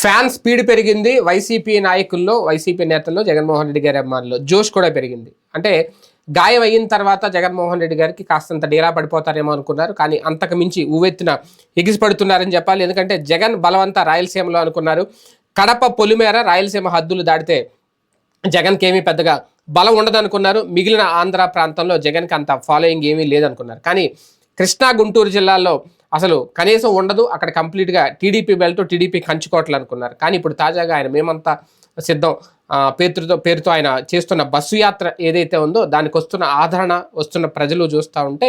Fan speed పెరిగింది. YCP నాయకుల్లో YCP నేతల్లో జగన్మోహన్ రెడ్డి గారి అభిమానుల్లో జోష్ కూడా పెరిగింది. అంటే గాయం అయిన తర్వాత జగన్మోహన్ రెడ్డి గారికి కాస్తంత డీలా పడిపోతారేమో అనుకున్నారు. కానీ అంతకు మించి ఉవ్వెత్తున ఎగిసిపడుతున్నారని చెప్పాలి. ఎందుకంటే జగన్ బలవంత రాయలసీమలో అనుకున్నారు. కడప పొలిమేర రాయలసీమ హద్దులు దాటితే జగన్కి ఏమీ పెద్దగా బలం ఉండదనుకున్నారు. మిగిలిన ఆంధ్ర ప్రాంతంలో జగన్కి అంత ఫాలోయింగ్ ఏమీ లేదనుకున్నారు. కానీ కృష్ణా గుంటూరు జిల్లాల్లో అసలు కనీసం ఉండదు అక్కడ కంప్లీట్గా టీడీపీ బెల్ట్ టీడీపీ కంచుకోవట్లు అనుకున్నారు కానీ ఇప్పుడు తాజాగా ఆయన మేమంతా సిద్ధం పేరుతో పేరుతో ఆయన చేస్తున్న బస్సు యాత్ర ఏదైతే ఉందో దానికి వస్తున్న ఆదరణ వస్తున్న ప్రజలు చూస్తూ ఉంటే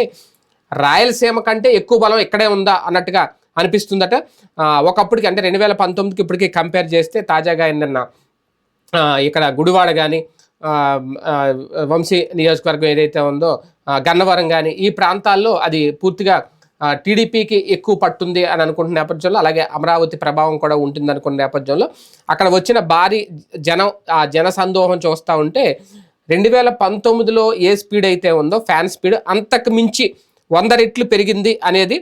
రాయలసీమ కంటే ఎక్కువ బలం ఇక్కడే ఉందా అన్నట్టుగా అనిపిస్తుందట. ఒకప్పటికి అంటే రెండు వేల పంతొమ్మిదికి ఇప్పటికి కంపేర్ చేస్తే తాజాగా ఆయన ఇక్కడ గుడివాడ కానీ వంశీ నియోజకవర్గం ఏదైతే ఉందో గన్నవరం కానీ ఈ ప్రాంతాల్లో అది పూర్తిగా టీడీపీకి ఎక్కువ పట్టుంది అని అనుకుంటున్న నేపథ్యంలో అలాగే అమరావతి ప్రభావం కూడా ఉంటుంది అనుకున్న నేపథ్యంలో అక్కడ వచ్చిన భారీ జనం ఆ జన సందోహం చూస్తూ ఉంటే రెండు వేల పంతొమ్మిదిలో ఏ స్పీడ్ అయితే ఉందో ఫ్యాన్ స్పీడ్ అంతకు మించి వంద రెట్లు పెరిగింది అనేది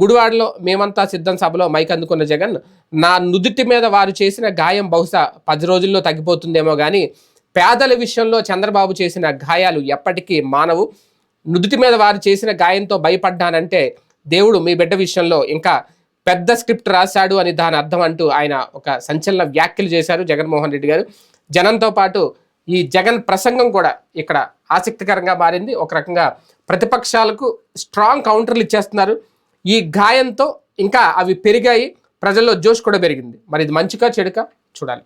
గుడివాడలో మేమంతా సిద్ధం సభలో మైక్ అందుకున్న జగన్ నా నుదుటి మీద వారు చేసిన గాయం బహుశా పది రోజుల్లో తగ్గిపోతుందేమో కానీ పేదల విషయంలో చంద్రబాబు చేసిన గాయాలు ఎప్పటికీ మానవు. నుదుటి మీద వారు చేసిన గాయంతో భయపడ్డానంటే దేవుడు మీ బిడ్డ విషయంలో ఇంకా పెద్ద స్క్రిప్ట్ రాశాడు అని దాని అర్థం అంటూ ఆయన ఒక సంచలన వ్యాఖ్యలు చేశారు జగన్మోహన్ రెడ్డి గారు. జనంతో పాటు ఈ జగన్ ప్రసంగం కూడా ఇక్కడ ఆసక్తికరంగా మారింది. ఒక రకంగా ప్రతిపక్షాలకు స్ట్రాంగ్ కౌంటర్లు ఇచ్చేస్తున్నారు. ఈ గాయంతో ఇంకా అవి పెరిగాయి. ప్రజల్లో జోష్ కూడా పెరిగింది. మరి ఇది మంచిగా చెడుక? చూడాలి.